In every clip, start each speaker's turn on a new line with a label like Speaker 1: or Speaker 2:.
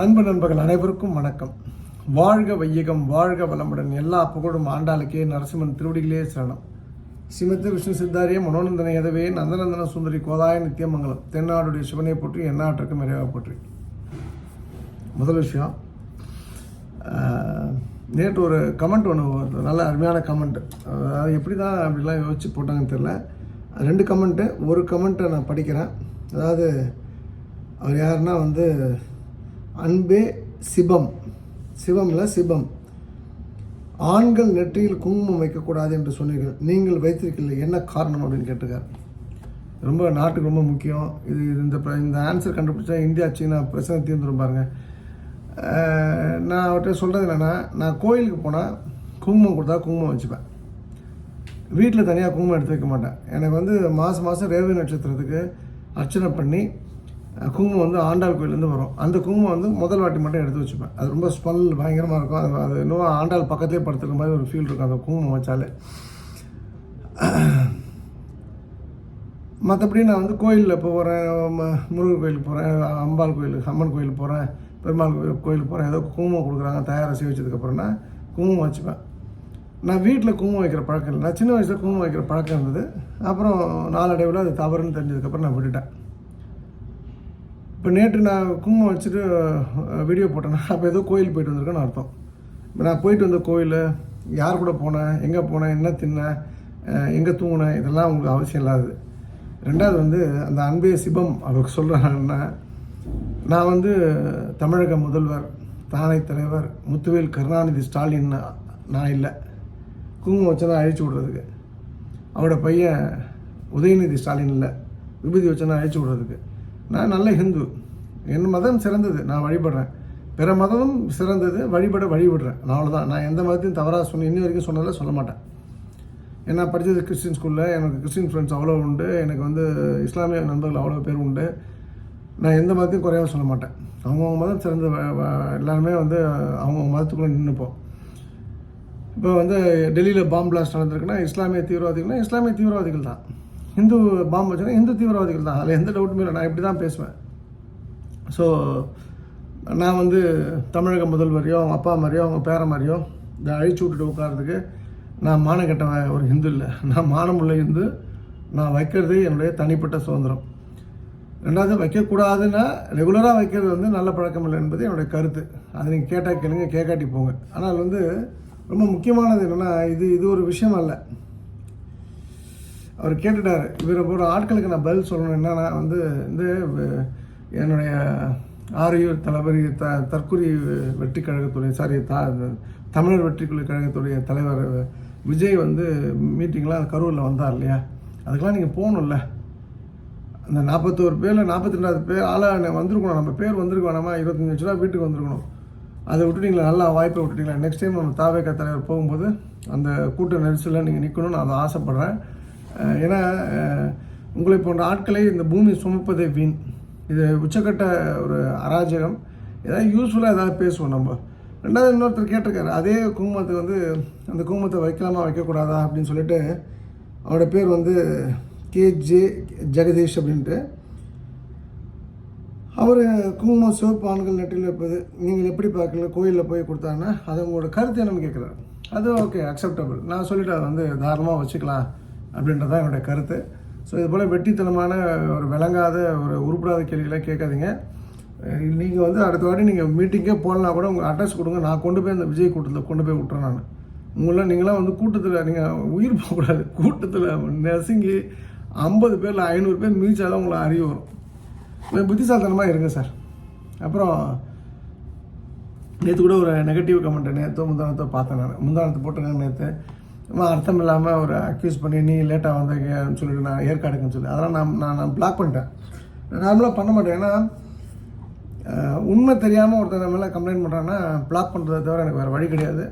Speaker 1: அன்பு நண்பர்கள் அனைவருக்கும் வணக்கம். வாழ்க வையகம் வாழ்க வளமுடன். எல்லா புகழும் ஆண்டாளுக்கே நரசிம்மன் திருவடிகளே சரணம். ஸ்ரீமதி விஷ்ணு சித்தாரிய மனோநந்தன எதவே நந்தநந்தன சுந்தரி கோதாய நித்தியமங்கலம். தென்னாடுடைய சிவனை போற்றி எந்நாட்டிற்கும் நிறைவாக போற்றி. முதல் விஷயம் நேற்று ஒரு கமெண்ட் ஒன்று நல்ல அருமையான கமெண்ட் அதாவது எப்படி தான் அப்படிலாம் யோசிச்சு போட்டாங்கன்னு தெரில ரெண்டு கமெண்ட்டு ஒரு கமெண்ட்டை நான் படிக்கிறேன். அதாவது அவர் யாருன்னா வந்து அன்பே சிபம். சிவம்ல சிபம். ஆண்கள் நெற்றியில் குங்குமம் வைக்கக்கூடாது என்று சொன்னீர்கள். நீங்கள் வைத்திருக்கீர்கள் என்ன காரணம் அப்படின்னு கேட்டிருக்காரு. ரொம்ப நாட்டுக்கு ரொம்ப முக்கியம். இது இந்த இந்த ஆன்சர் கண்டுபிடிச்சா இந்தியா சீனா பிரச்சனை தீர்ந்துடும் பாருங்க. நான் அவர்கிட்ட சொல்கிறது என்னென்னா நான் கோயிலுக்கு போனால் குங்குமம் கொடுத்தா குங்குமம் வச்சுப்பேன். வீட்டில் தனியாக குங்குமம் எடுத்து வைக்க மாட்டேன். எனக்கு வந்து மாதம் மாதம் ரேவதி நட்சத்திரத்துக்கு அர்ச்சனை பண்ணி குங்குமம் வந்து ஆண்டாள் கோயிலேருந்து வரும். அந்த குங்குமம் வந்து முதல் வாட்டி மட்டும் எடுத்து வச்சுப்பேன். அது ரொம்ப ஸ்மெல் பயங்கரமாக இருக்கும். அது அது இன்னும் ஆண்டாள் பக்கத்துலேயே படுத்துக்கிற மாதிரி ஒரு ஃபீல் இருக்கும் அந்த குங்குமம் வச்சாலே. மற்றபடி நான் வந்து கோயிலில் போகிறேன் முருகர் கோயிலுக்கு போகிறேன் அம்பாள் கோயிலுக்கு அம்மன் கோயிலுக்கு போகிறேன் பெருமாள் கோயில் கோயிலுக்கு போகிறேன் ஏதோ குங்குமம் கொடுக்குறாங்க. தயாராக செய்ய வச்சதுக்கப்புறம்னா குங்குமம் வச்சுப்பேன். நான் வீட்டில் குங்குமம் வைக்கிற பழக்கம் இல்லை. நான் சின்ன வயசில் குங்குமம் வைக்கிற பழக்கம் இருந்தது. அப்புறம் நாளடைவில் அது தவறுன்னு தெரிஞ்சதுக்கப்புறம் நான் விட்டுட்டேன். இப்போ நேற்று நான் குங்குமம் வச்சுட்டு வீடியோ போட்டேன்னா அப்போ ஏதோ கோயில் போயிட்டு வந்திருக்கேன்னு அர்த்தம். இப்போ நான் போயிட்டு வந்த கோயில் யார் கூட போனேன் எங்கே போனேன் என்ன தின்னேன் எங்கே தூங்கினேன் இதெல்லாம் உங்களுக்கு அவசியம் இல்லாதது. ரெண்டாவது வந்து அந்த அன்பே சிபம் அவருக்கு சொல்கிறேன்னா நான் வந்து தமிழக முதல்வர் தானை தலைவர் முத்துவேல் கருணாநிதி ஸ்டாலின் நான் இல்லை. குங்குமம் வச்சனா அழிச்சு விட்றதுக்கு. அவரோட பையன் உதயநிதி ஸ்டாலின் இல்லை. விபூதி வச்சனா அழிச்சு விட்றதுக்கு. நான் நல்ல ஹிந்து. என் மதம் சிறந்தது. நான் வழிபடுறேன். பிற மதமும் சிறந்தது. வழிபட வழிபடுறேன் நான் அவ்வளோதான் நான் எந்த மதத்தையும் தவறாக சொன்ன இன்னி வரைக்கும் சொன்னதில் சொல்ல மாட்டேன். ஏன்னா படித்தது கிறிஸ்டின் ஸ்கூலில் எனக்கு கிறிஸ்டின் ஃப்ரெண்ட்ஸ் அவ்வளோ உண்டு. எனக்கு வந்து இஸ்லாமிய நண்பர்கள் அவ்வளோ பேர் உண்டு. நான் எந்த மதத்தையும் குறையாக சொல்ல மாட்டேன். அவங்கவுங்க மதம் சிறந்த எல்லாருமே வந்து அவங்கவுங்க மதத்துக்குள்ளே நின்றுப்போம் இப்போ வந்து டெல்லியில் பாம்பு பிளாஸ்ட் நடந்திருக்குன்னா இஸ்லாமிய தீவிரவாதிகள்னா இஸ்லாமிய தீவிரவாதிகள் தான். ஹிந்து பாம்பு வச்சுன்னா ஹிந்து தீவிரவாதிகள் தான். அதில் எந்த டவுட்டுமே இல்லை. நான் இப்படி தான் பேசுவேன். ஸோ நான் வந்து தமிழக முதல்வரையோ அவங்க அப்பா மாதிரியோ அவங்க பேர மாதிரியோ இதை அழிச்சு விட்டுட்டு உட்காரதுக்கு நான் மானம் கெட்டவன் ஒரு ஹிந்து இல்லை. நான் மானமுள்ள ஹிந்து நான் வைக்கிறது என்னுடைய தனிப்பட்ட சுதந்திரம். ரெண்டாவது வைக்கக்கூடாதுன்னா ரெகுலராக வைக்கிறது வந்து நல்ல பழக்கம் இல்லை என்பது என்னுடைய கருத்து. அதை நீங்கள் கேட்டால் கேளுங்க கேட்காட்டி போங்க. ஆனால் வந்து ரொம்ப முக்கியமானது என்னென்னா இது இது ஒரு விஷயம் அல்ல. அவர் கேட்டுட்டார் இவரை போகிற ஆட்களுக்கு நான் பதில் சொல்லணும். என்னென்னா வந்து இந்த என்னுடைய ஆரியூர் தளபதி த தற்கொலை வெற்றி கழகத்துடைய சாரி த தமிழர் வெற்றிக்குழு கழகத்துடைய தலைவர் விஜய் வந்து மீட்டிங்லாம் கரூரில் வந்தார் இல்லையா? அதுக்கெல்லாம் நீங்கள் போகணும்ல. அந்த நாற்பத்தோரு பேரில் நாற்பத்தி ரெண்டாவது பேர் ஆளாக வந்திருக்கணும். நம்ம பேர் வந்திருக்க வேணாமா? இருபத்தஞ்சி லட்ச ரூபா வீட்டுக்கு வந்திருக்கணும். அதை விட்டுட்டீங்களா? நல்லா வாய்ப்பை விட்டுட்டீங்களா? நெக்ஸ்ட் டைம் நம்ம தாவேக்கா தலைவர் போகும்போது அந்த கூட்ட நெரிசலில் நீங்கள் நிற்கணும்னு நான் அதை ஆசைப்பட்றேன். ஏன்னா உங்களை போன்ற ஆட்களை இந்த பூமி சுமப்பதே வீண். இது உச்சக்கட்ட ஒரு அராஜகம். ஏதாவது யூஸ்ஃபுல்லாக ஏதாவது பேசுவோம் நம்ம. ரெண்டாவது இன்னொருத்தர் கேட்டிருக்காரு அதே குங்குமத்தை வந்து அந்த குங்குமத்தை வைக்கலாமா வைக்கக்கூடாதா அப்படின்னு சொல்லிட்டு அவரோட பேர் வந்து கே. ஜே. ஜெகதீஷ் அப்படின்ட்டு. அவர் குங்குமம் சிவப்பு ஆண்கள் நெட்டில் வைப்பது நீங்கள் எப்படி பார்க்கல கோயிலில் போய் கொடுத்தாங்கன்னா அது உங்களோட கருத்து என்னன்னு கேட்குறாரு. அது ஓகே அக்செப்டபுள் நான் சொல்லிவிட்டு அதை வந்து தாராளமாக வச்சுக்கலாம். அப்படின்றது தான் என்னுடைய கருத்து. ஸோ இது போல் வெட்டித்தனமான ஒரு விளங்காத ஒரு உருப்படாத கேள்விகளை கேட்காதீங்க. நீங்கள் வந்து அடுத்த வாட்டி நீங்கள் மீட்டிங்கே போகலனா கூட உங்கள் அட்ரஸ் கொடுங்க. நான் கொண்டு போய் அந்த விஜய் கூட்டத்தில் கொண்டு போய் விட்டுறேன் நான். உங்களாம் நீங்களாம் வந்து கூட்டத்தில் நீங்கள் உயிர் போகக்கூடாது. கூட்டத்தில் நெசுங்கி ஐம்பது பேரில் ஐநூறு பேர் மீச்சாதான் உங்களை அறிவு வரும். கொஞ்சம் புத்திசாலித்தனமாக இருங்க சார். அப்புறம் நேற்று கூட ஒரு நெகட்டிவ் கமெண்ட் நேற்று முந்தானத்தை பார்த்தேன் நான். முந்தானத்தை போட்டிருக்கேன் நேற்று அர்த்தம் இல்லாமல் ஒரு அக்யூஸ் பண்ணி நீ லேட்டாக வந்தீங்கன்னு சொல்லிட்டு நான் ஏற்காடுக்குன்னு சொல்லி. அதெல்லாம் நான் நான் நான் பிளாக் பண்ணிட்டேன். நார்மலாக பண்ண மாட்டேன். ஏன்னா உண்மை தெரியாமல் ஒருத்தர் நம்ம மேலே கம்ப்ளைண்ட் பண்ணுறான்னா பிளாக் பண்ணுறதை தவிர எனக்கு வேறு வழி கிடையாது.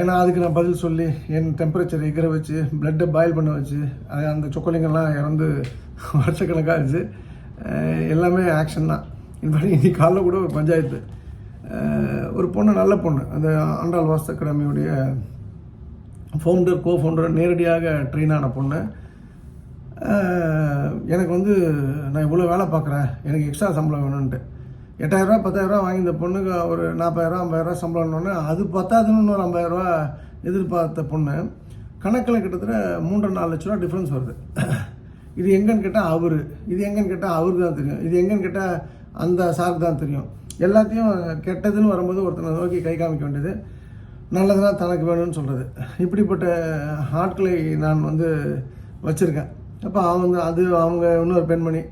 Speaker 1: ஏன்னா அதுக்கு நான் பதில் சொல்லி என் டெம்பரேச்சர் எகிற வச்சு பிளட்டை பாயில் பண்ண வச்சு அது அந்த சொக்கலிங்கெல்லாம் இறந்து வருஷக்கணக்காக இருந்துச்சு எல்லாமே ஆக்ஷன் தான். இன்ஃபேக்ட் இன்னைக்கு காலைல கூட ஒரு பஞ்சாயத்து. ஒரு பொண்ணு நல்ல பொண்ணு. அந்த ஆண்டாள் வாஸ்து அகாடமியுடைய ஃபவுண்டர் கோ ஃபவுண்டர் நேரடியாக ட்ரெயின் ஆன பொண்ணு. எனக்கு வந்து நான் இவ்வளோ வேலை பார்க்குறேன். எனக்கு எக்ஸ்ட்ரா சம்பளம் வேணும்ன்ட்டு. எட்டாயிரரூவா பத்தாயிரரூவா வாங்கி இந்த பொண்ணுக்கு ஒரு நாற்பதாயிரரூவா ஐம்பதாயிரரூவா சம்பளம்னோடனே அது பத்தாதுன்னு ஒரு ஐம்பதாயிரரூவா எதிர்பார்த்த பொண்ணு கணக்கில் கிட்டத்தட்ட மூன்று நாலு லட்ச ரூபா டிஃப்ரென்ஸ் வருது. இது எங்கன்னு கேட்டால் அவர். இது எங்கன்னு கேட்டால் அவருக்கு தான் தெரியும். இது எங்கன்னு கேட்டால் அந்த சாருக்கு தான் தெரியும். எல்லாத்தையும் கெட்டதுன்னு வரும்போது ஒருத்தனை நோக்கி கை காமிக்க வேண்டியது. நல்லதுதான் தனக்கு வேணும்னு சொல்கிறது இப்படிப்பட்ட ஆட்களை நான் வந்து வச்சுருக்கேன். அப்போ அவங்க அது அவங்க இன்னொரு பெண்மணி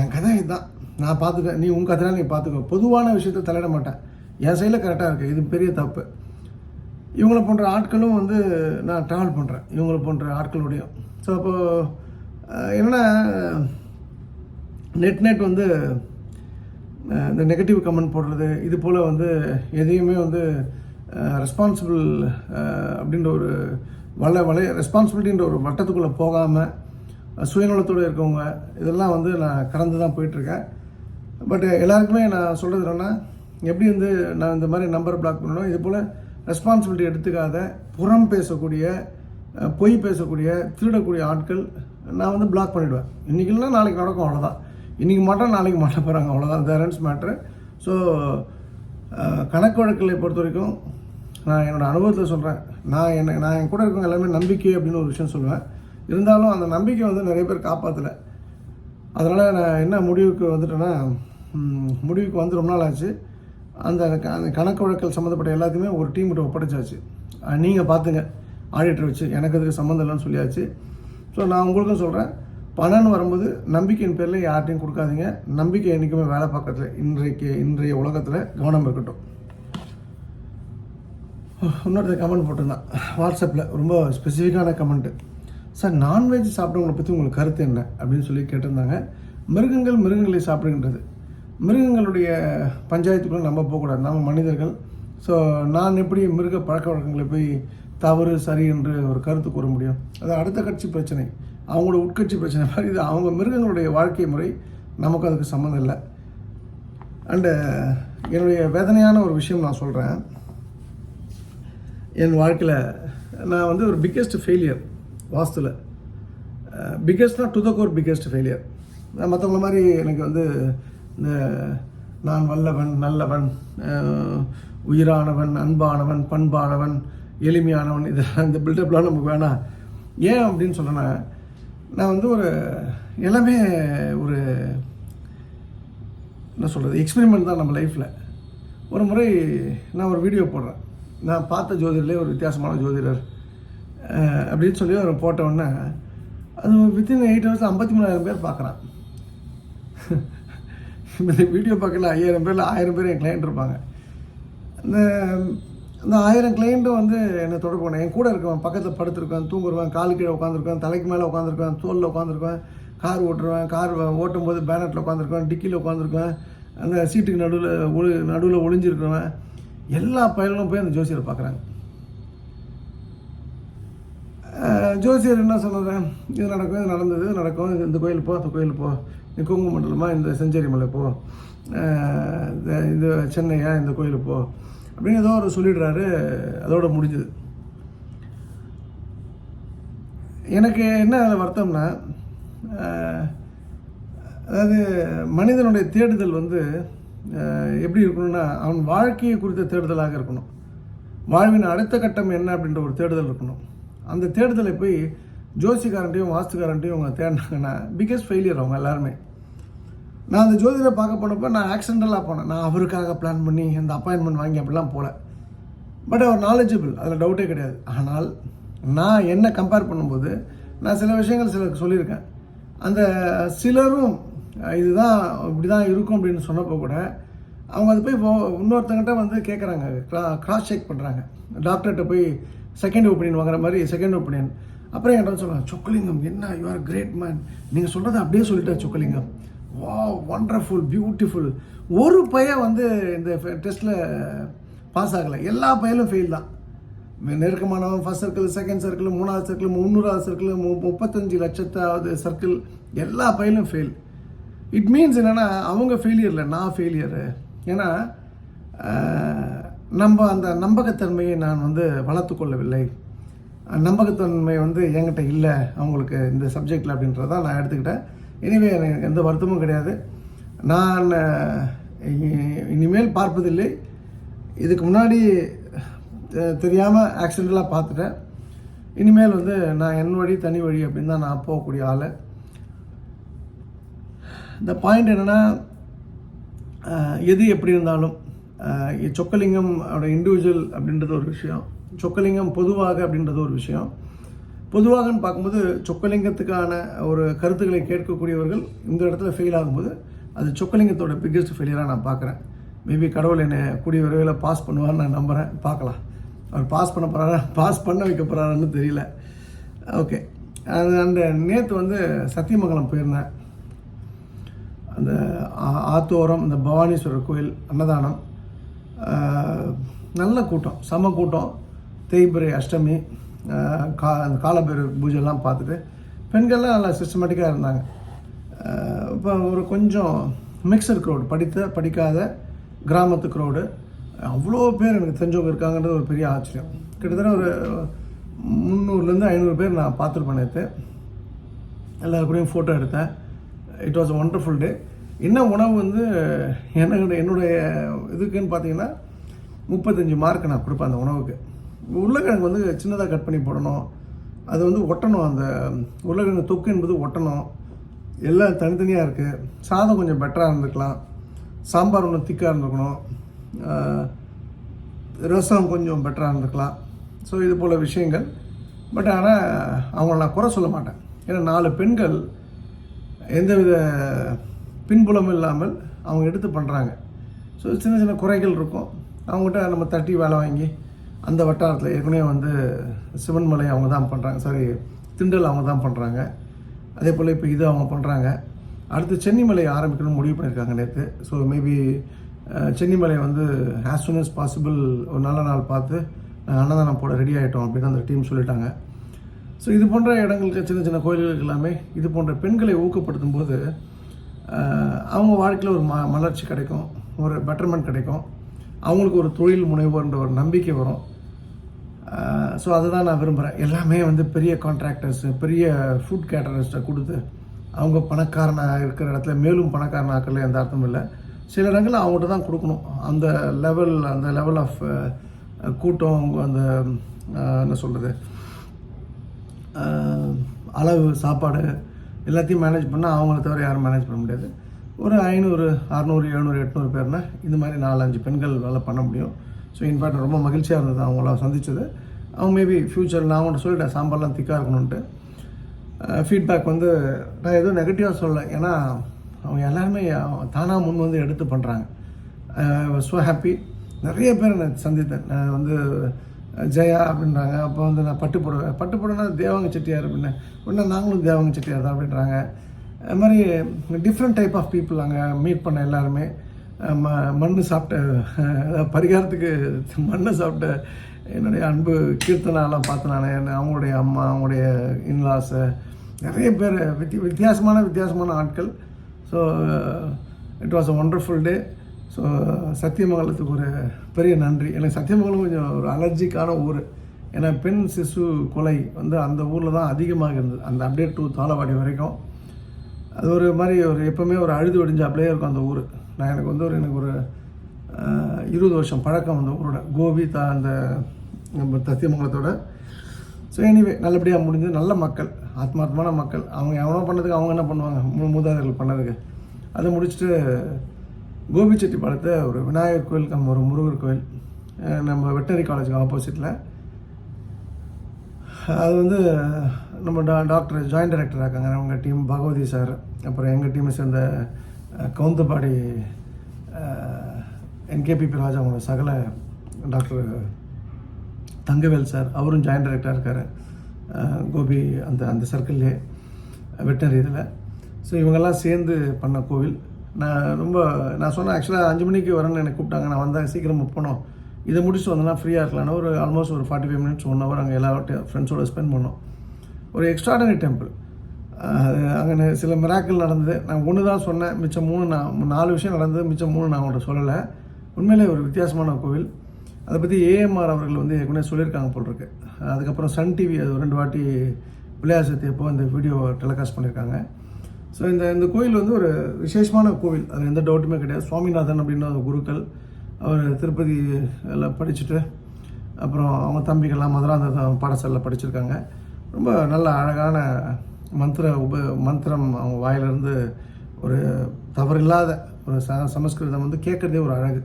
Speaker 1: என் கதை இதுதான். நான் பார்த்துட்டேன். நீ உன் கதைனா நீ பார்த்துக்கோ. பொதுவான விஷயத்த தலையிட மாட்டேன். என் சைடில் கரெக்டாக இருக்குது இது பெரிய தப்பு. இவங்கள போன்ற ஆட்களும் வந்து நான் ட்ராவல் பண்ணுறேன் இவங்கள போன்ற ஆட்களுடையும். ஸோ அப்போது என்னென்னா நெட் நெட் வந்து இந்த நெகட்டிவ் கமெண்ட் போடுறது இது போல் வந்து எதையுமே வந்து ரெஸ்பான்சிபிள் அப்படின்ற ஒரு வள வளைய ரெஸ்பான்சிபிலிட்டின்ற ஒரு வட்டத்துக்குள்ளே போகாமல் சுயநலத்தோடு இருக்கவங்க இதெல்லாம் வந்து நான் கடந்து தான் போயிட்டுருக்கேன் பட் எல்லாருக்குமே நான் சொல்கிறது என்னென்னா எப்படி வந்து நான் இந்த மாதிரி நம்பர் பிளாக் பண்ணணும் இது போல் ரெஸ்பான்சிபிலிட்டி எடுத்துக்காத புறம் பேசக்கூடிய பொய் பேசக்கூடிய திருடக்கூடிய ஆட்கள் நான் வந்து பிளாக் பண்ணிவிடுவேன் இன்றைக்கி இல்லைனா நாளைக்கு நடக்கும் அவ்வளோதான் இன்றைக்கி மாட்டோம் நாளைக்கு மாட்ட போகிறாங்க அவ்வளோதான் தேரன்ஸ் மேட்ரு ஸோ கணக்கு வழக்கில் பொறுத்த வரைக்கும் நான் என்னோடய அனுபவத்தில் சொல்கிறேன் நான் என்ன நான் என் கூட இருக்கவங்க எல்லாமே நம்பிக்கை அப்படின்னு ஒரு விஷயம் சொல்லுவேன். இருந்தாலும் அந்த நம்பிக்கை வந்து நிறைய பேர் காப்பாற்றலை அதனால் நான் என்ன முடிவுக்கு வந்துட்டேன்னா முடிவுக்கு வந்து ரொம்ப நாள் ஆச்சு. அந்த க- அந்த கணக்கு வழக்கல் சம்மந்தப்பட்ட எல்லாத்தையுமே ஒரு டீம் கிட்ட ஒப்படைச்சாச்சு. நீங்கள் பார்த்துங்க ஆடிட்டர் வச்சு எனக்கு அதுக்கு சம்மந்தம் இல்லைன்னு சொல்லியாச்சு. ஸோ நான் உங்களுக்கும் சொல்கிறேன் பணம்னு வரும்போது நம்பிக்கையின் பேரில் யார்ட்டையும் கொடுக்காதீங்க. நம்பிக்கை என்றைக்குமே வேலை பார்க்கறதுல இன்றைக்கு இன்றைய உலகத்தில் கவனம் இருக்கட்டும். இன்னொருத்த கமெண்ட் போட்டிருந்தான். வாட்ஸ்அப்பில் ரொம்ப ஸ்பெசிஃபிக்கான கமெண்ட்டு சார் நான்வெஜ் சாப்பிட்றவங்களை பற்றி உங்களுக்கு கருத்து என்ன? அப்படின்னு சொல்லி கேட்டிருந்தாங்க. மிருகங்கள் மிருகங்களை சாப்பிடுகின்றது. மிருகங்களுடைய பஞ்சாயத்துக்குள்ளே நம்ம போகக்கூடாது. நம்ம மனிதர்கள். ஸோ நான் எப்படி மிருக பழக்க வழக்கங்களை போய் தவறு சரி என்று ஒரு கருத்து கூற முடியும்? அது அடுத்த கட்சி பிரச்சனை. அவங்களோட உட்கட்சி பிரச்சனை. மாதிரி இது அவங்க மிருகங்களுடைய வாழ்க்கை முறை. நமக்கு அதுக்கு சம்மந்தம் இல்லை. அண்டு என்னுடைய வேதனையான ஒரு விஷயம் நான் சொல்கிறேன் என் வாழ்க்கையில் நான் வந்து ஒரு பிக்கெஸ்ட் ஃபெயிலியர் வாஸ்துவில் பிக்கெஸ்ட்னா to the core biggest failure நான் மற்றவங்கள மாதிரி எனக்கு வந்து இந்த நான் வல்லவன் நல்லவன் உயிரானவன் அன்பானவன் பண்பானவன் எளிமையானவன் இதெல்லாம் இந்த பில்டப்லாம் நமக்கு வேணாம். ஏன் அப்படின்னு சொன்னேன்னா நான் வந்து ஒரு எல்லாமே ஒரு என்ன சொல்கிறது எக்ஸ்பெரிமெண்ட் தான் நம்ம லைஃப்பில் ஒரு முறை நான் ஒரு வீடியோ போடுறேன். நான் பார்த்த ஜோதிடர்லேயே ஒரு வித்தியாசமான ஜோதிடர். அப்படின்னு சொல்லி அவர் போட்ட உடனே அது வித்தின் எயிட் ஹவர்ஸ் ஐம்பத்தி மூணாயிரம் பேர் பார்க்குறான். இந்த வீடியோ பார்க்கல ஐயாயிரம் பேரில் ஆயிரம் பேர் என் கிளைண்ட் இருப்பாங்க. அந்த அந்த ஆயிரம் கிளைண்ட்டும் வந்து என்னை தொடர்பு என் கூட இருக்கவன் பக்கத்தில் படுத்துருக்கேன் தூங்குருவேன் கால் கீழே உட்காந்துருக்கேன் தலைக்கு மேலே உட்காந்துருக்கேன் தோலில் உட்காந்துருக்கேன் கார் ஓட்டுருவேன் கார் ஓட்டும் போது பேனட்டில் உட்காந்துருக்கேன் டிக்கியில் உட்காந்துருக்கேன் அந்த சீட்டுக்கு நடுவில் ஒளி நடுவில் ஒளிஞ்சிருக்கிறவன். எல்லா பயலும் போய் அந்த ஜோசியரை பார்க்குறாங்க. ஜோசியர் என்ன சொன்னது இது நடக்கும் இது நடந்தது இது நடக்கும். இது இந்த கோயில் போ அந்த கோயில் போ. நீ குங்கு மண்டலமா இந்த செஞ்சேரி மலை போ. இந்த- இது சென்னையா இந்த கோயில் போ. அப்படின்னு ஏதோ ஒரு சொல்லிடுறாரு. அதோட முடிஞ்சுது. எனக்கு என்ன அதில் வருத்தம்னா அதாவது மனிதனுடைய தேடுதல் வந்து எப்படி இருக்கணும்னா அவன் வாழ்க்கையை குறித்த தேடுதலாக இருக்கணும். வாழ்வின் அடுத்த கட்டம் என்ன அப்படின்ற ஒரு தேடுதல் இருக்கணும். அந்த தேடுதலை போய் ஜோசிக்காரன்ட்டையும் வாஸ்துக்காரன்ட்டையும் அவங்க தேடினாங்கன்னா பிக்கஸ்ட் ஃபெயிலியர் அவங்க எல்லாருமே. நான் அந்த ஜோதியில் பார்க்க போனப்போ நான் ஆக்சிடென்டலாக போனேன். நான் அவருக்காக பிளான் பண்ணி அந்த அப்பாயின்மெண்ட் வாங்கி அப்படிலாம் போகல பட் அவர் நாலேஜபிள் அதில் டவுட்டே கிடையாது. ஆனால் நான் என்ன கம்பேர் பண்ணும்போது நான் சில விஷயங்கள் சிலருக்கு சொல்லியிருக்கேன். அந்த சிலரும் இதுதான் இப்படி தான் இருக்கும் அப்படின்னு சொன்னப்போ கூட அவங்க அது போய் இன்னொருத்தங்கிட்ட வந்து கேட்குறாங்க கிராஸ் செக் பண்ணுறாங்க டாக்டர்கிட்ட போய் செகண்ட் ஒப்பீனியன் வாங்குற மாதிரி செகண்ட் ஒப்பீனியன் அப்புறம் என்கிட்ட சொல்லுவாங்க சொக்கலிங்கம் என்ன யூ ஆர் கிரேட் மேன் நீங்கள் சொல்கிறத அப்படியே சொல்லிட்டேன் சொக்கலிங்கம். வா ஒண்டர்ஃபுல் பியூட்டிஃபுல் ஒரு பையன் வந்து இந்த டெஸ்ட்டில் பாஸ் ஆகலை. எல்லா பையனும் ஃபெயில் தான். நெருக்கமானவன் ஃபஸ்ட் சர்க்கிள் செகண்ட் சர்க்கிள் மூணாவது சர்க்கிள் முந்நூறாவது சர்க்கிள் மு முப்பத்தஞ்சு லட்சத்தாவது சர்க்கிள் எல்லா பையனும் ஃபெயில் இட் மீன்ஸ் என்னென்னா அவங்க ஃபெயிலியரில் நான் ஃபெயிலியரு ஏன்னா நம்ம அந்த நம்பகத்தன்மையை நான் வந்து வளர்த்து கொள்ளவில்லை. நம்பகத்தன்மை வந்து என்கிட்ட இல்லை அவங்களுக்கு இந்த சப்ஜெக்டில் அப்படின்றத நான் எடுத்துக்கிட்டேன். எனிவே எனக்கு எந்த வருத்தமும் கிடையாது. நான் இனிமேல் பார்ப்பதில்லை. இதுக்கு முன்னாடி தெரியாமல் ஆக்சிடெண்ட்டலாக பார்த்துட்டேன். இனிமேல் வந்து நான் என் வழி தனி வழி அப்படின்னு தான் நான் போகக்கூடிய ஆள். இந்த பாயிண்ட் என்னென்னா எது எப்படி இருந்தாலும் சொக்கலிங்கம் அவட இண்டிவிஜுவல் அப்படின்றது ஒரு விஷயம். சொக்கலிங்கம் பொதுவாக அப்படின்றது ஒரு விஷயம். பொதுவாகன்னு பார்க்கும்போது சொக்கலிங்கத்துக்கான ஒரு கருத்துக்களை கேட்கக்கூடியவர்கள் இந்த இடத்துல ஃபெயில் ஆகும்போது அது சொக்கலிங்கத்தோட பிக்கெஸ்ட் ஃபெயிலியராக நான் பார்க்குறேன். மேபி கடவுள் என்னை கூடிய விரைவில் பாஸ் பண்ணுவார்னு நான் நம்புகிறேன் பார்க்கலாம். அவர் பாஸ் பண்ண போகிறாரா பாஸ் பண்ண வைக்க போகிறாரான்னு தெரியல. ஓகே அது அந்த நேற்று வந்து சத்தியமங்கலம் போயிருந்தேன். அந்த ஆ- ஆத்தோரம் இந்த பவானீஸ்வரர் கோயில் அன்னதானம் நல்ல கூட்டம் சம கூட்டம். தேய்பிரை அஷ்டமி கா அந்த காலபேர் பூஜைலாம் பார்த்துட்டு பெண்கள்லாம் நல்லா சிஸ்டமேட்டிக்காக இருந்தாங்க. இப்போ ஒரு கொஞ்சம் மிக்சர் க்ரௌடு படித்த படிக்காத கிராமத்து க்ரௌடு அவ்வளோ பேர் எனக்கு தெரிஞ்சவங்க இருக்காங்கன்றது ஒரு பெரிய ஆச்சரியம். கிட்டத்தட்ட ஒரு முந்நூறுலேருந்து ஐநூறு பேர் நான் பார்த்துருப்பேன் நேற்று எல்லாருக்கூடையும் ஃபோட்டோ எடுத்தேன். இட் வாஸ் ஒண்டர்ஃபுல் டே என்ன உணவு வந்து என்ன என்னுடைய இதுக்குன்னு பார்த்தீங்கன்னா முப்பத்தஞ்சு மார்க் நான் கொடுப்பேன் அந்த உணவுக்கு. உருளைக்கிழங்கு வந்து சின்னதாக கட் பண்ணி போடணும். அது வந்து ஒட்டணும் அந்த உருளைக்கிழங்கு தொக்கு என்பது ஒட்டணும். எல்லாம் தனித்தனியாக இருக்குது சாதம் கொஞ்சம் பெட்டராக இருந்துக்கலாம். சாம்பார் ஒன்று திக்காக இருந்துக்கணும். ரசம் கொஞ்சம் பெட்டராக இருந்துக்கலாம். ஸோ இது போல் விஷயங்கள். பட் ஆனால் அவங்கள நான் குறை சொல்ல மாட்டேன். ஏன்னா நாலு பெண்கள் எந்தவித பின்புலமும் இல்லாமல் அவங்க எடுத்து பண்ணுறாங்க ஸோ சின்ன சின்ன குறைகள் இருக்கும். அவங்ககிட்ட நம்ம தட்டி வேலை வாங்கி அந்த வட்டாரத்தில் ஏற்கனவே வந்து சிவன்மலை அவங்க தான் பண்ணுறாங்க சாரி திண்டல் அவங்க தான் பண்ணுறாங்க அதே போல் இப்போ இது அவங்க பண்ணுறாங்க அடுத்து சென்னிமலை ஆரம்பிக்கணும்னு முடிவு பண்ணியிருக்காங்க நேற்று ஸோ மேபி சென்னிமலை வந்து ஆஸ் சூன் அஸ் பாசிபிள் ஒரு நல்ல நாள் பார்த்து நாங்கள் அன்னதானம் போட ரெடி ஆகிட்டோம் அப்படின்னு அந்த டீம் சொல்லிட்டாங்க. ஸோ இது போன்ற இடங்களுக்கு சின்ன சின்ன கோயில்களுக்கு எல்லாமே இது போன்ற பெண்களை ஊக்கப்படுத்தும் போது அவங்க வாழ்க்கையில் ஒரு ம மலர்ச்சி கிடைக்கும் ஒரு பெட்டர்மெண்ட் கிடைக்கும். அவங்களுக்கு ஒரு தொழில் முனைவோன்ற ஒரு நம்பிக்கை வரும். ஸோ அதுதான் நான் விரும்புகிறேன் எல்லாமே வந்து பெரிய கான்ட்ராக்டர்ஸ் பெரிய ஃபுட் கேட்டரிஸ்ட்டை கொடுத்து அவங்க பணக்காரனாக இருக்கிற இடத்துல மேலும் பணக்காரனாக்கல எந்த அர்த்தமும் இல்லை. சில இடங்களில் அவங்கள்ட்ட தான் கொடுக்கணும். அந்த லெவல் அந்த லெவல் ஆஃப் கூட்டம் அந்த என்ன சொல்கிறது அளவு சாப்பாடு எல்லாத்தையும் மேனேஜ் பண்ணால் அவங்கள தவிர யாரும் மேனேஜ் பண்ண முடியாது. ஒரு ஐநூறு அறநூறு எழுநூறு எட்நூறு பேர்னா இந்த மாதிரி நாலஞ்சு பெண்கள் வேலை பண்ண முடியும். ஸோ இன்ஃபேக்ட் ரொம்ப மகிழ்ச்சியாக இருந்தது அவங்கள சந்தித்தது அவங்க மேபி ஃப்யூச்சர் நான் அவங்கள்ட்ட சொல்லிட்டேன் சாம்பார்லாம் திக்காக இருக்கணுன்ட்டு ஃபீட்பேக் வந்து நான் எதுவும் நெகட்டிவாக சொல்லலை. ஏன்னா அவங்க எல்லாருமே தானாக முன் வந்து எடுத்து பண்ணுறாங்க ஸோ ஹாப்பி நிறைய பேர் நான் சந்தித்தேன். நான் வந்து ஜெயா அப்படின்றாங்க. அப்போ வந்து நான் பட்டு போடுவேன் பட்டு போடுவேன்னா தேவங்க செட்டியார் அப்படின்னு. உடனே நாங்களும் தேவங்க செட்டியார் தான் அப்படின்றாங்க. அது மாதிரி டிஃப்ரெண்ட் டைப் ஆஃப் பீப்புள் அங்கே மீட் பண்ண எல்லாருமே. ம மண் சாப்பிட்ட பரிகாரத்துக்கு மண்ணை சாப்பிட்ட என்னுடைய அன்பு கீர்த்தனாலாம் பார்த்து நான் என்ன- அவங்களுடைய அம்மா அவங்களுடைய இன்லாஸை நிறைய பேர் வித்தி வித்தியாசமான வித்தியாசமான ஆட்கள். So it was a wonderful day so சத்தியமங்கலத்துக்கு ஒரு பெரிய நன்றி. எனக்கு சத்தியமங்கலம் கொஞ்சம் ஒரு அலர்ஜிக்கான ஊர். ஏன்னா பெண் சிசு கொலை வந்து அந்த ஊரில் தான் அதிகமாக இருந்தது. அந்த அப்டேட் டூ தாளவாடி வரைக்கும். அது ஒரு மாதிரி ஒரு எப்போவுமே ஒரு அழுது வடிஞ்சாப்லேயே இருக்கும் அந்த ஊர். நான் எனக்கு வந்து ஒரு எனக்கு ஒரு இருபது வருஷம் பழக்கம் அந்த ஊரோட. கோபி தா அந்த நம்ம சத்தியமங்கலத்தோட. ஸோ எனிவே நல்லபடியாக முடிஞ்சு நல்ல மக்கள். ஆத்மார்த்தமான மக்கள். அவங்க எவனோ பண்ணதுக்கு அவங்க என்ன பண்ணுவாங்க? மூதாதர்கள் பண்ணதுக்கு. அதை முடிச்சுட்டு கோபிச்செட்டிப்பாளையத்தை ஒரு விநாயகர் கோயில் கம் ஒரு முருகர் கோயில் நம்ம வெட்டரி காலேஜுக்கு ஆப்போசிட்டில் அது வந்து நம்ம டா டாக்டர் ஜாயின்ட் டைரக்டர் இருக்காங்க அவங்க டீம் பகவதி சார் அப்புறம் எங்கள் டீமை சேர்ந்த கவுந்தபாடி என்கேபிபி ராஜா அவங்க சகல டாக்டர் தங்கவேல் சார் அவரும் ஜாயின்ட் டைரக்டராக இருக்கார். கோபி அந்த அந்த சர்க்கிள்லே வெட்டரி இதில். ஸோ இவங்கெல்லாம் சேர்ந்து பண்ண கோவில். நான் ரொம்ப நான் சொன்னேன் ஆக்சுவலாக அஞ்சு மணிக்கு வரேன்னு எனக்கு கூப்பிட்டாங்க. நான் வந்தேன் சீக்கிரம் போனோம். இதை முடிச்சுட்டு வந்தேன்னா ஃப்ரீயாக இருக்கலாம்னு ஒரு ஆல்மோஸ்ட் ஒரு forty five minutes one hour அங்கே எல்லா ஃப்ரெண்ட்ஸோட ஸ்பெண்ட் பண்ணோம். ஒரு எக்ஸ்ட்ராடனரி டெம்பிள் அங்கே சில மிராக்கள் நடந்தது. நான் ஒன்று தான் சொன்னேன். மிச்சம் மூணு நான் நாலு விஷயம் நடந்தது. மிச்சம் மூணு நான் அவங்கள்ட்ட சொல்லலை. உண்மையிலே ஒரு வித்தியாசமான கோவில். அதை பற்றி ஏஎம்ஆர் அவர்கள் வந்து ஏற்கனவே சொல்லியிருக்காங்க போல் இருக்கு. அதுக்கப்புறம் சன் டிவி அது ரெண்டு வாட்டி விளையாட்டு சக்தி அப்போ இந்த வீடியோ டெலிகாஸ்ட் பண்ணியிருக்காங்க. ஸோ இந்த இந்த கோயில் வந்து ஒரு விசேஷமான கோவில். அது எந்த டவுட்டுமே கிடையாது. சுவாமிநாதன் அப்படின்ற ஒரு குருக்கள் அவர் திருப்பதி எல்லாம் படிச்சுட்டு அப்புறம் அவங்க தம்பிகள்லாம் மதுராந்தகம் பாடசாலையில் படிச்சிருக்காங்க. ரொம்ப நல்ல அழகான மந்திர உப மந்திரம் அவங்க வாயிலிருந்து ஒரு தவறில்லாத ஒரு ச சமஸ்கிருதம் வந்து கேட்குறதே ஒரு அழகு.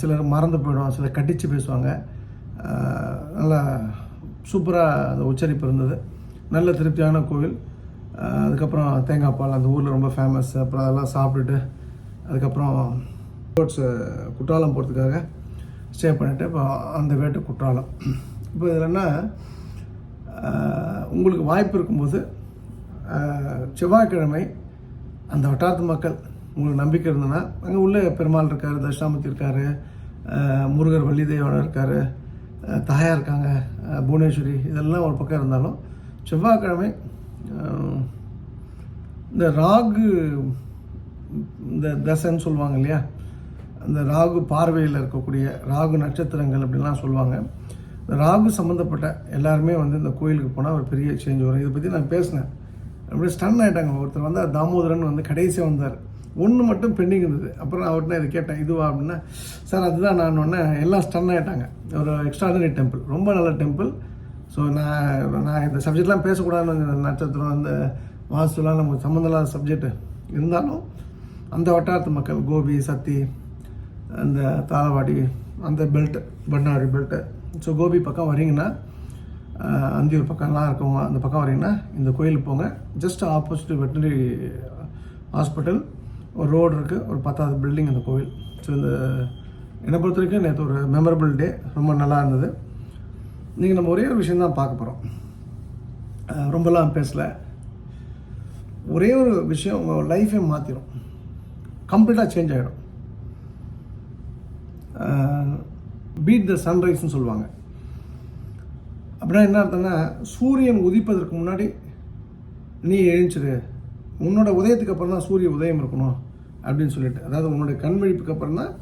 Speaker 1: சிலர் மறந்து போயிடும் சிலர் கட்டிச்சு பேசுவாங்க. நல்லா சூப்பராக அந்த உச்சரிப்பு இருந்தது. நல்ல திருப்தியான கோவில். அதுக்கப்புறம் தேங்காய் பால் அந்த ஊரில் ரொம்ப ஃபேமஸ் அப்புறம் அதெல்லாம் சாப்பிட்டுட்டு அதுக்கப்புறம் ரோட்ஸ் குற்றாலம் போகிறதுக்காக ஸ்டே பண்ணிவிட்டு இப்போ அந்த வேட்டு குற்றாலம். இப்போ இதில் என்ன உங்களுக்கு வாய்ப்பு இருக்கும்போது செவ்வாய்க்கிழமை அந்த வட்டாரத்து மக்கள் உங்களுக்கு நம்பிக்கை இருந்ததுன்னா அங்கே உள்ள பெருமாள் இருக்கார் தட்சிணாமூர்த்தி இருக்கார் முருகர் வள்ளிதேவன் தெய்வம் இருக்கார் தாயாக இருக்காங்க புவனேஸ்வரி இதெல்லாம் ஒரு பக்கம் இருந்தாலும் செவ்வாய்க்கிழமை இந்த ராகு இந்த தசைன்னு சொல்லுவாங்க இல்லையா? அந்த ராகு பார்வையில் இருக்கக்கூடிய ராகு நட்சத்திரங்கள் அப்படின்லாம் சொல்லுவாங்க. இந்த ராகு சம்மந்தப்பட்ட எல்லாருமே வந்து இந்த கோயிலுக்கு போனால் ஒரு பெரிய சேஞ்ச் வரும். இதை பற்றி நான் பேசினேன். அப்படியே ஸ்டன் ஆகிட்டாங்க ஒருத்தர் வந்து தாமோதரன் வந்து கடைசியாக வந்தார். ஒன்று மட்டும் பெண்டிங் இருந்தது. அப்புறம் அவர்கிட்ட இதை கேட்டேன் இதுவா அப்படின்னா சார் அதுதான் நான் ஒன்று எல்லாம் ஸ்டன் ஆகிட்டாங்க ஒரு எக்ஸ்ட்ராடனரி டெம்பிள் ரொம்ப நல்ல டெம்பிள் ஸோ நான் நான் இந்த சப்ஜெக்ட்லாம் பேசக்கூடாதுன்னு நட்சத்திரம் அந்த வாஸ்துலாம் நமக்கு சம்மந்தம் இல்லாத சப்ஜெக்ட் இருந்தாலும் அந்த வட்டாரத்து மக்கள் கோபி சத்தி அந்த தாளவாடி அந்த belt Bannari belt so Gobi பக்கம் வரீங்கன்னா அந்தியூர் பக்கம்லாம் இருக்கவங்க அந்த பக்கம் வரீங்கன்னா இந்த கோயிலுக்கு போங்க. ஜஸ்ட் ஆப்போசிட் வெட்டினரி ஹாஸ்பிட்டல் ஒரு ரோடு இருக்குது ஒரு பத்தாவது பில்டிங் அந்த கோவில். ஸோ இந்த என்னை பொறுத்த வரைக்கும் நேற்று ஒரு மெமரபிள் டே ரொம்ப நல்லா இருந்தது. நீங்கள் நம்ம ஒரே ஒரு விஷயம் தான் பார்க்க போகிறோம் ரொம்பலாம் பேசலை. ஒரே ஒரு விஷயம் உங்கள் லைஃபே மாற்றிடும் கம்ப்ளீட்டாக சேஞ்ச் ஆகிடும் பீட் த சன்ரைஸ்னு சொல்லுவாங்க. அப்படின்னா என்ன அர்த்தம்னா சூரியன் உதிப்பதற்கு முன்னாடி நீ எழுந்துச்சிரு உன்னோட உதயத்துக்கு அப்புறம் தான் சூரிய உதயம் இருக்கணும் அப்படின்னு சொல்லிட்டு. அதாவது உன்னோட கண் விழிப்புக்கு அப்புறம் தான்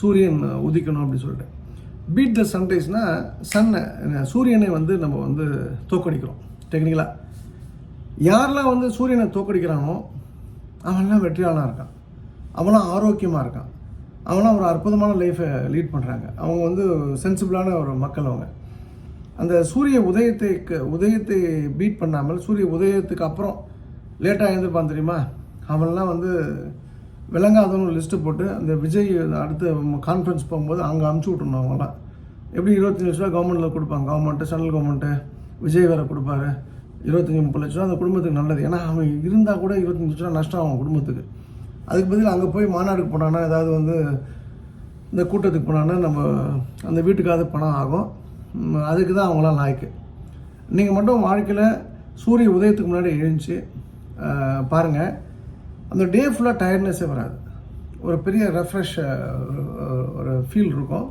Speaker 1: சூரியன் உதிக்கணும் அப்படின்னு சொல்லிட்டு. பீட் த சன்ரைஸ்னால் சன்னை சூரியனை வந்து நம்ம வந்து தோக்கடிக்கிறோம் டெக்னிக்கலாக யாரெல்லாம் வந்து சூரியனை தோக்கடிக்கிறானோ அவன்லாம் வெற்றியாளனாக இருக்கான். அவனாம் ஆரோக்கியமாக இருக்கான். அவனாம் ஒரு அற்புதமான லைஃப்பை லீட் பண்ணுறாங்க அவங்க வந்து சென்சிபிளான ஒரு மக்கள் அவங்க. அந்த சூரிய உதயத்தை உதயத்தை பீட் பண்ணாமல் சூரிய உதயத்துக்கு அப்புறம் லேட்டாக எழுந்திருப்பான் தெரியுமா? அவன்லாம் வந்து விளங்காதவங்க லிஸ்ட்டு போட்டு அந்த விஜய் அடுத்த கான்ஃபரன்ஸ் போகும்போது அங்கே அமுச்சு விட்ருணும் அவங்களாம் எப்படி இருபத்தஞ்சி லட்ச ரூபா கவர்மெண்ட்டில் கொடுப்பாங்க? கவர்மெண்ட்டு சென்ட்ரல் கவர்மெண்ட்டு விஜய் வேறு கொடுப்பாரு. இருபத்தஞ்சி முப்பது லட்ச ரூபா அந்த குடும்பத்துக்கு நல்லது. ஏன்னா அவன் இருந்தால் கூட இருபத்தஞ்சி லட்ச ரூபா நஷ்டம் அவன் குடும்பத்துக்கு. அதுக்கு பதில் அங்கே போய் மாநாடுக்கு போனான்னா ஏதாவது வந்து இந்த கூட்டத்துக்கு போனான்னா நம்ம அந்த வீட்டுக்காவது பணம் ஆகும். அதுக்கு தான் அவங்களாம் லாய்க்கு. நீங்கள் மட்டும் வாழ்க்கையில் சூரிய உதயத்துக்கு முன்னாடி எழுந்துச்சு. பாருங்கள் அந்த டே ஃபுல்லாக டயர்ட்னஸே வராது. ஒரு பெரிய ரெஃப்ரெஷ் ஒரு ஃபீல் இருக்கும்.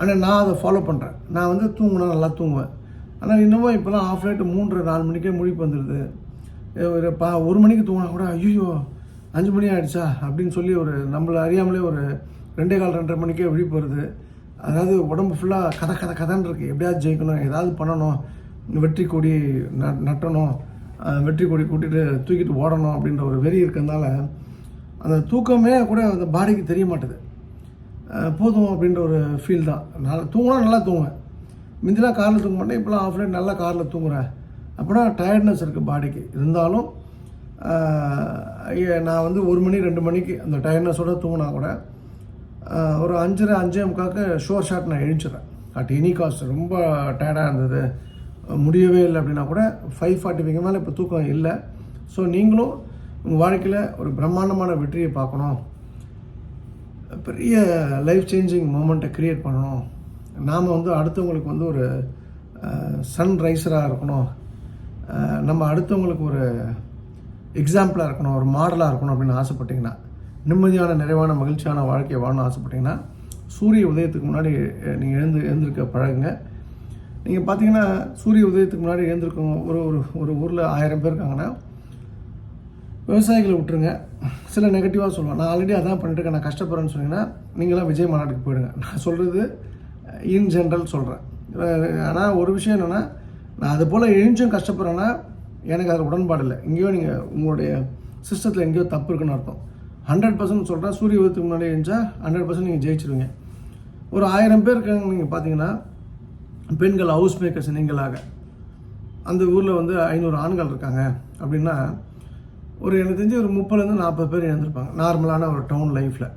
Speaker 1: ஆனால் நான் அதை ஃபாலோ பண்ணுறேன் நான் வந்து தூங்கினா நல்லா தூங்குவேன். ஆனால் இன்னமும் இப்போலாம் ஆஃப் நைட்டு மூன்று நாலு மணிக்கே முழிப்பு வந்துடுது ஒரு பா ஒரு மணிக்கு தூங்கினா கூட ஐயோ அஞ்சு மணி ஆகிடுச்சா அப்படின்னு சொல்லி ஒரு நம்மளை அறியாமலே ஒரு ரெண்டே கால் ரெண்டரை மணிக்கே விழிப்பு வருது அதாவது உடம்பு ஃபுல்லாக கதை கதை கதைன்னு இருக்குது எப்படியாவது ஜெயிக்கணும் ஏதாவது பண்ணணும் வெற்றி கொடி ந நட்டணும். வெற்றி கொடி கூட்டிகிட்டு தூக்கிட்டு ஓடணும் அப்படின்ற ஒரு வெறி இருக்கிறதுனால அந்த தூக்கமே கூட அந்த பாடிக்கு தெரிய மாட்டுது. போதும் அப்படின்ற ஒரு ஃபீல் தான். நல்லா தூங்கினா நல்லா தூங்குவேன். மிந்திலாம் காரில் தூங்க மாட்டேன். இப்போலாம் ஆஃப் நைட் நல்லா காரில் தூங்குறேன் அப்படின்னா டயர்ட்னஸ் இருக்குது பாடிக்கு. இருந்தாலும் ஐய, நான் வந்து ஒரு மணி ரெண்டு மணிக்கு அந்த டயர்ட்னஸோடு தூங்கினா கூட ஒரு அஞ்சரை அஞ்சே முக்காக்கு ஷோர் ஷாட் நான் எழுந்திடுறேன் அட் எனி காஸ்ட் ரொம்ப டயர்டாக இருந்தது. முடியவே இல்லை அப்படின்னா கூட ஃபைவ் ஃபார்ட்டி ஃபைவ் மேலே இப்போ தூக்கம் இல்லை. ஸோ நீங்களும் உங்கள் வாழ்க்கையில் ஒரு பிரம்மாண்டமான வெற்றியை பார்க்கணும். பெரிய லைஃப் சேஞ்சிங் மூமெண்ட்டை க்ரியேட் பண்ணணும். நாம் வந்து அடுத்தவங்களுக்கு வந்து ஒரு சன் ரைஸராக இருக்கணும். நம்ம அடுத்தவங்களுக்கு ஒரு எக்ஸாம்பிளாக இருக்கணும் ஒரு மாடலாக இருக்கணும் அப்படின்னு ஆசைப்பட்டிங்கன்னா நிம்மதியான நிறைவான மகிழ்ச்சியான வாழ்க்கையை வாழணும்னு ஆசைப்பட்டிங்கன்னா சூரிய உதயத்துக்கு முன்னாடி நீங்கள் எழுந்து எழுந்திருக்க பழகுங்க. நீங்கள் பார்த்தீங்கன்னா சூரிய உதயத்துக்கு முன்னாடி எழுந்திருக்கோம் ஒரு ஒரு ஒரு ஊரில் ஆயிரம் பேர் இருக்காங்கன்னா விவசாயிகளை விட்டுருங்க. சில நெகட்டிவாக சொல்லுவேன். நான் ஆல்ரெடி அதான் பண்ணிட்டுருக்கேன் நான் கஷ்டப்படுறேன்னு சொன்னீங்கன்னா நீங்களாம் விஜய் மாநாட்டுக்கு போயிடுங்க. நான் சொல்கிறது இன் ஜென்ரல் சொல்கிறேன் ஆனால் ஒரு விஷயம் என்னென்னா நான் அது போல் எழுந்தும் கஷ்டப்படுறேன்னா எனக்கு அதில் உடன்பாடு இல்லை. எங்கேயோ நீங்கள் உங்களுடைய சிஸ்டத்தில் எங்கேயோ தப்பு இருக்குன்னு அர்த்தம். ஹண்ட்ரட் பர்சன்ட் சொல்கிறேன் சூரிய உதயத்துக்கு முன்னாடி எழுந்தால் ஹண்ட்ரட் பர்சன்ட் நீங்கள் ஜெயிச்சிருவீங்க. ஒரு ஆயிரம் பேர் இருக்காங்க நீங்கள் பார்த்தீங்கன்னா பெண்கள் ஹவுஸ் மேக்கர்ஸ் நீங்களாக. அந்த ஊரில் வந்து ஐநூறு ஆண்கள் இருக்காங்க. அப்படின்னா ஒரு எனக்கு தெரிஞ்சு ஒரு முப்பதுலேருந்து நாற்பது பேர் இழந்திருப்பாங்க நார்மலான ஒரு டவுன் லைஃப்பில்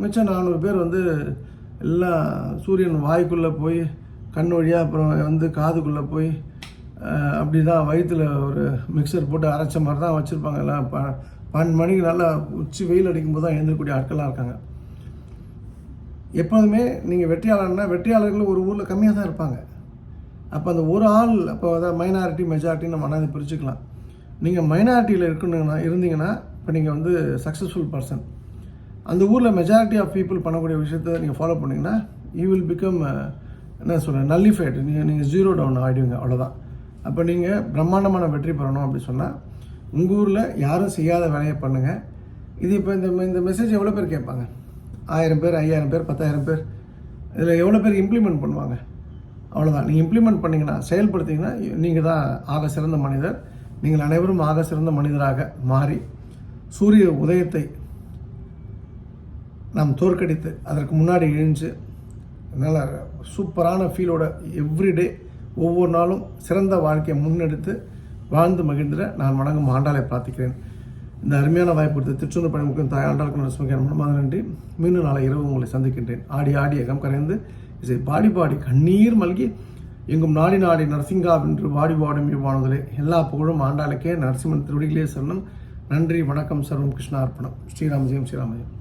Speaker 1: மிச்சம் நானூறு பேர் வந்து எல்லாம் சூரியன் வாய்க்குள்ளே போய் கண் வழியாக அப்புறம் வந்து காதுக்குள்ளே போய் அப்படி தான் வயிற்றில் ஒரு மிக்சர் போட்டு அரைச்ச மாதிரி தான் வச்சுருப்பாங்க. எல்லாம் ப பன்னெண்டு மணிக்கு நல்லா உச்சி வெயில் அடிக்கும்போது தான் எழுந்திரக்கூடிய ஆட்கள்லாம் இருக்காங்க. எப்போதுமே நீங்கள் வெற்றியாளர்னா வெற்றியாளர்கள் ஒரு ஊரில் கம்மியாக தான் இருப்பாங்க. அப்போ அந்த ஒரு ஆள் அப்போ அதாவது மைனாரிட்டி மெஜாரிட்டி நம்ம ஆனால் பிரிச்சுக்கலாம். நீங்கள் மைனாரிட்டியில் இருக்கணுங்கன்னா இருந்தீங்கன்னா இப்போ நீங்கள் வந்து சக்ஸஸ்ஃபுல் பர்சன் அந்த ஊரில் மெஜாரிட்டி ஆஃப் பீப்புள் பண்ணக்கூடிய விஷயத்த நீங்கள் ஃபாலோ பண்ணிங்கன்னா யூ வில் பிகம் என்ன சொல்கிறேன் நல்லிஃபைடு நீங்கள் நீங்கள் ஜீரோ டவுன் ஆகிடுவீங்க அவ்வளோதான் அப்போ நீங்கள் பிரம்மாண்டமான வெற்றி பெறணும் அப்படி சொன்னால் உங்கள் ஊரில் யாரும் செய்யாத வேலையை பண்ணுங்கள் இது இப்போ இந்த இந்த மெசேஜ் எவ்வளோ பேர் கேட்பாங்க? ஆயிரம் பேர் ஐயாயிரம் பேர் பத்தாயிரம் பேர். இதில் எவ்வளோ பேர் இம்ப்ளிமெண்ட் பண்ணுவாங்க? அவ்வளோதான் நீங்கள் இம்ப்ளிமெண்ட் பண்ணிங்கன்னா செயல்படுத்திங்கன்னா நீங்கள் தான் ஆக சிறந்த மனிதர். நீங்கள் அனைவரும் ஆக சிறந்த மனிதராக மாறி சூரிய உதயத்தை நாம் தோற்கடித்து அதற்கு முன்னாடி எழுந்து நல்ல சூப்பரான ஃபீலோட எவ்ரிடே ஒவ்வொரு நாளும் சிறந்த வாழ்க்கையை முன்னெடுத்து வாழ்ந்து மகிழ்ந்திட நான் வணங்கும் ஆண்டாளை பிரார்த்திக்கிறேன். இந்த அருமையான வாய்ப்பு கொடுத்து திருச்செந்தூர் பணிமுகம் தாய் ஆண்டாளுக்கு நரசிம்மக்கு மனமாக நன்றி. மீண்டும் நாளை இரவு உங்களை சந்திக்கின்றேன். ஆடி ஆடி அகம் கரைந்து இதை பாடி பாடி கண்ணீர் மல்கி எங்கும் நாடி நாடி நரசிங்கா என்று வாடி வாடும் இவ்வானதிலே எல்லா புகழும் ஆண்டாளுக்கே. நரசிம்மன் திருவடிகளே சரணம். நன்றி வணக்கம் சர்வம் கிருஷ்ணார்ப்பணம். ஸ்ரீராமஜெயம் ஸ்ரீராமஜெயம்.